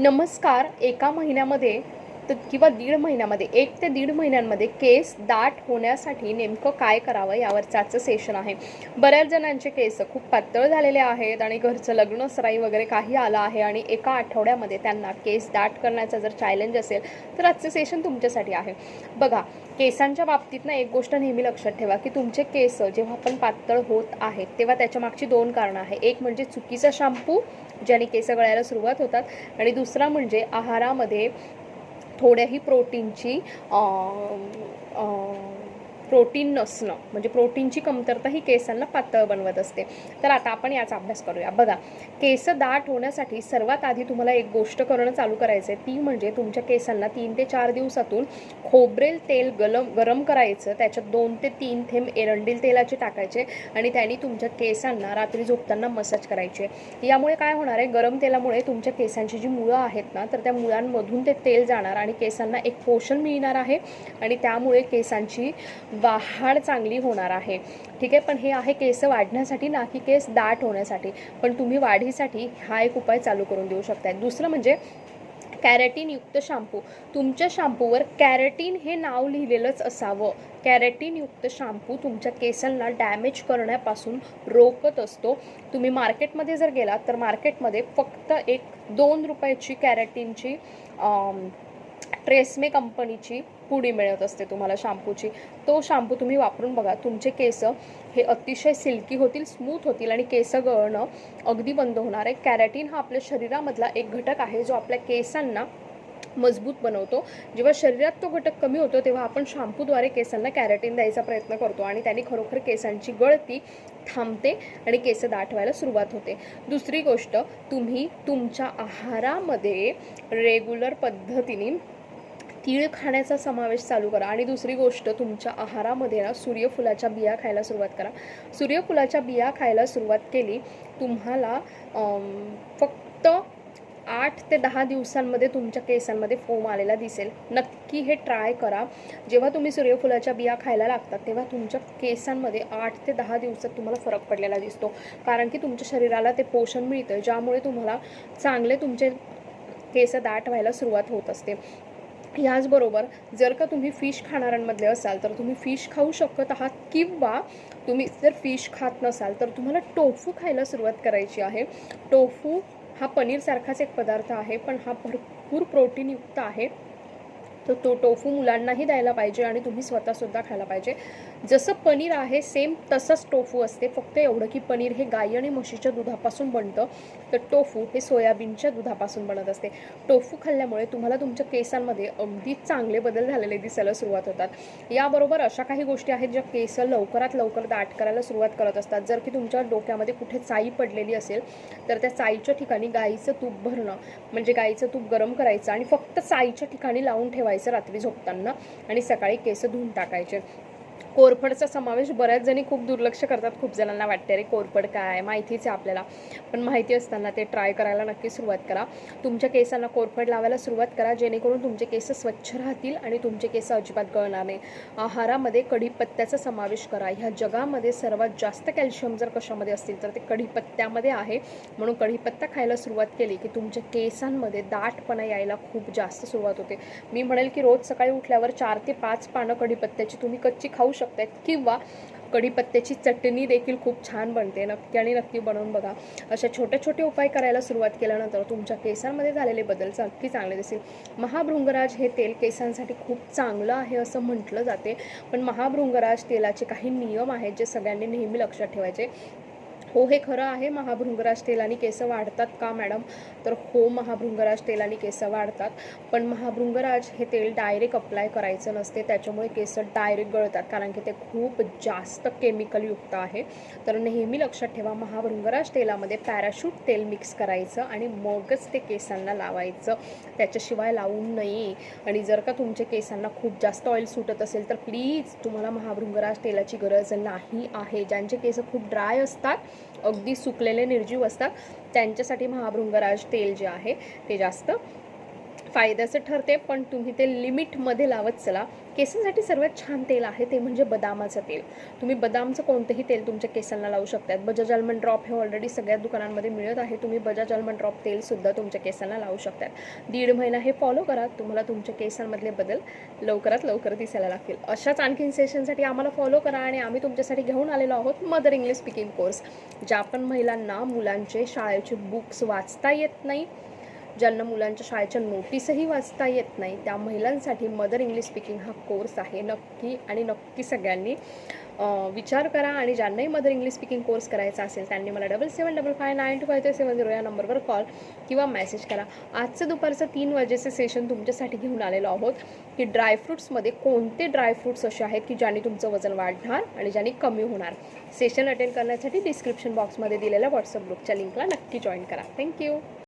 नमस्कार एका महिन्यामध्ये तर किंवा दीड महिन्यामध्ये एक ते दीड महिन्यांमध्ये केस दाट होण्यासाठी नेमकं काय करावं यावरचं आजचं सेशन आहे. बऱ्याच जणांचे केस खूप पातळ झालेले आहेत आणि घरचं लग्न सराई वगैरे काही आलं आहे आणि एका आठवड्यामध्ये त्यांना केस दाट करण्याचा जर चॅलेंज असेल तर आजचं सेशन तुमच्यासाठी आहे. बघा केसांच्या बाबतीत ना एक गोष्ट नेहमी लक्षात ठेवा की तुमचे केस जेव्हा पण पातळ होत आहेत तेव्हा त्याच्या मागची दोन कारणं आहे एक म्हणजे चुकीचा शॅम्पू ज्याने केस गळायला सुरुवात होतात आणि दुसरा म्हणजे आहारामध्ये थोड्याही प्रोटीनची प्रोटीन नसणं म्हणजे प्रोटीनची कमतरता ही केसांना पातळ बनवत असते. तर आता आपण याचा अभ्यास करूया. बघा केस दाट होण्यासाठी सर्वात आधी तुम्हाला एक गोष्ट करणं चालू करायचं आहे ती म्हणजे तुमच्या केसांना तीन ते चार दिवसातून खोबरेल तेल गलम गरम करायचं. त्याच्यात दोन ते तीन थेंब एरंडील तेलाचे टाकायचे आणि त्यांनी तुमच्या केसांना रात्री झोपताना मसाज करायचे. यामुळे काय होणार आहे? गरम तेलामुळे तुमच्या केसांची जी मुळं आहेत ना तर त्या मुळांमधून ते तेल जाणार आणि केसांना एक पोषण मिळणार आहे. आणि त्यामुळे केसांची वाढ चांगली होणार आहे. ठीक आहे? पण हे आहे केस वाढण्यासाठी ना की केस दाट होण्यासाठी. पण तुम्ही वाढीसाठी हा एक उपाय चालू करून देऊ शकताय. दुसरं म्हणजे कॅरेटीनयुक्त शॅम्पू. तुमच्या शॅम्पूवर कॅरेटीन हे नाव लिहिलेलंच असावं. कॅरेटीनयुक्त शॅम्पू तुमच्या केसांना डॅमेज करण्यापासून रोखत असतो. तुम्ही मार्केटमध्ये जर गेलात तर मार्केटमध्ये फक्त एक दोन रुपयाची कॅरेटीनची ट्रेसमे कंपनीची पुडी मिळत असते तुम्हाला शॅम्पूची तो शॅम्पू तुम्ही वापरून बघा तुमचे केस हे अतिशय सिल्की होतील स्मूथ होतील आणि केस गळणं अगदी बंद होणार आहे. कॅरेटीन हा आपल्या शरीरामधला एक घटक आहे जो आपल्या केसांना मजबूत बनवतो. जेव्हा शरीरात तो घटक कमी होतो तेव्हा आपण शॅम्पूद्वारे केसांना कॅरेटीन द्यायचा प्रयत्न करतो आणि त्याने खरोखर केसांची गळती थांबते आणि केस दाट व्हायला सुरुवात होते. दुसरी गोष्ट तुम्ही तुमच्या आहारामध्ये रेग्युलर पद्धतीने तीळ खाण्याचा समावेश चालू करा. आणि दुसरी गोष्ट तुमच्या आहारामध्ये ना सूर्यफुलाच्या बिया खायला सुरुवात करा. सूर्यफुलाच्या बिया खायला सुरुवात केली तुम्हाला फक्त आठ ते दहा दिवसांमध्ये तुमच्या केसांमध्ये फोम आलेला दिसेल. नक्की हे ट्राय करा. जेव्हा तुम्ही सूर्यफुलाच्या बिया खायला लागतात तेव्हा तुमच्या केसांमध्ये आठ ते दहा दिवसात तुम्हाला फरक पडलेला दिसतो. कारण की तुमच्या शरीराला ते पोषण मिळतं ज्यामुळे तुम्हाला चांगले तुमचे केस दाट व्हायला सुरुवात होत असते. याचबरोबर जर का तुम्ही फिश खाणाऱ्यांमधले असाल तर तुम्ही फिश खाऊ शकत आहात किंवा तुम्ही जर फिश खात नसाल तर तुम्हाला टोफू खायला सुरुवात करायची आहे. टोफू हा पनीरसारखाच एक पदार्थ आहे पण हा भरपूर प्रोटीनयुक्त आहे. तर तो टोफू मुलांनाही द्यायला पाहिजे आणि तुम्ही स्वतःसुद्धा खायला पाहिजे. जसं पनीर आहे सेम तसंच टोफू असते. फक्त एवढं की पनीर हे गाई आणि म्हशीच्या दुधापासून बनतं. तर टोफू हे सोयाबीनच्या दुधापासून बनत असते. टोफू खाल्ल्यामुळे तुम्हाला तुमच्या केसांमध्ये अगदी चांगले बदल झालेले दिसायला सुरुवात होतात. याबरोबर अशा काही गोष्टी आहेत ज्या केस लवकरात लवकर दाट करायला सुरुवात करत असतात. जर की तुमच्या डोक्यामध्ये कुठे चाई पडलेली असेल तर त्या चाईच्या ठिकाणी गाईचं तूप भरणं म्हणजे गाईचं तूप गरम करायचं आणि फक्त चाईच्या ठिकाणी लावून ठेवायचं रात्री झोपताना आणि सकाळी केस धुवून टाकायचे. कोरफडचा समावेश बऱ्याच जणी खूप दुर्लक्ष करतात खूप जणांना वाटते अरे कोरफड काय? माहितीच आहे आपल्याला. पण माहिती असताना ते ट्राय करायला नक्की सुरुवात करा. तुमच्या केसांना कोरफड लावायला सुरुवात करा जेणेकरून तुमचे केस स्वच्छ राहतील आणि तुमचे केस अजिबात गळणार नाही. आहारामध्ये कढीपत्त्याचा समावेश करा. ह्या जगामध्ये सर्वात जास्त कॅल्शियम जर कशामध्ये असतील तर ते कढीपत्त्यामध्ये आहे. म्हणून कढीपत्ता खायला सुरुवात केली की तुमच्या केसांमध्ये दाटपणा यायला खूप जास्त सुरुवात होते. मी म्हणेल की रोज सकाळी उठल्यावर चार ते पाच पानं कढीपत्त्याची तुम्ही कच्ची खाऊ शकताय किंवा कढीपत्त्याची चटणी देखील खूप छान बनते. नक्की आणि नक्की बनवून बघा. अशा छोटे छोटे उपाय करायला सुरुवात केल्यानंतर तुमच्या केसांमध्ये झालेले बदल नक्की चांगले दिसतील महाभृंगराज हे तेल केसांसाठी खूप चांगलं आहे असं म्हटलं जाते. पण महाभृंगराज तेलाचे काही नियम आहेत जे सगळ्यांनी नेहमी लक्षात ठेवायचे. हो हे खरं आहे महाभृंगराज तेलाने केस वाढतात का मॅडम? तर हो महाभृंगराज तेलाने केस वाढतात. पण महाभृंगराज हे तेल डायरेक्ट अप्लाय करायचं नसते त्याच्यामुळे केस डायरेक्ट गळतात कारण की ते खूप जास्त केमिकलयुक्त आहे. तर नेहमी लक्षात ठेवा महाभृंगराज तेलामध्ये पॅराशूट तेल मिक्स करायचं आणि मगच ते केसांना लावायचं. त्याच्याशिवाय लावू नये. आणि जर का तुमच्या केसांना खूप जास्त ऑइल सुटत असेल तर प्लीज तुम्हाला महाभृंगराज तेलाची गरज नाही आहे. ज्यांचे केस खूप ड्राय असतात अगदी सुकलेले निर्जीव असतात. त्यांच्यासाठी महाभृंगराज तेल जे आहे ते जास्त फायद्याचं ठरते पण तुम्ही ते लिमिटमध्ये लावत चला. केसांसाठी सर्वात छान तेल आहे ते म्हणजे बदामाचं तेल. तुम्ही बदामचं कोणतंही तेल तुमच्या केसांना लावू शकतात. बजाज आल्मंड ड्रॉप हे ऑलरेडी सगळ्या दुकानांमध्ये मिळत आहे. तुम्ही बजाज आल्मंड ड्रॉप तेलसुद्धा तुमच्या केसांना लावू शकतात. दीड महिना हे फॉलो करा. तुम्हाला तुमच्या केसांमधले बदल लवकरात लवकर दिसायला लागतील. अशाच आणखीन सेशनसाठी आम्हाला फॉलो करा आणि आम्ही तुमच्यासाठी घेऊन आलेलो आहोत मदर इंग्लिश स्पीकिंग कोर्स ज्या पण महिलांना मुलांचे शाळेचे बुक्स वाचता येत नाही ज्यांना मुलांच्या शाळेच्या नोटीसही वाचता येत नाही त्या महिलांसाठी मदर इंग्लिश स्पीकिंग हा कोर्स आहे. नक्की आणि नक्की सगळ्यांनी विचार करा आणि ज्यांनाही मदर इंग्लिश स्पीकिंग कोर्स करायचा असेल त्यांनी मला double seven double five nine two five three seven zero या नंबरवर कॉल किंवा मेसेज करा. आजचं दुपारचं तीन वाजेचं सेशन तुमच्यासाठी घेऊन आलेलो आहोत की ड्रायफ्रूट्समध्ये कोणते ड्रायफ्रूट्स असे आहेत की ज्याने तुमचं वजन वाढणार आणि ज्याने कमी होणार? सेशन अटेंड करण्यासाठी डिस्क्रिप्शन बॉक्समध्ये दिलेल्या व्हॉट्सअप ग्रुपच्या लिंकला नक्की जॉईन करा. थँक्यू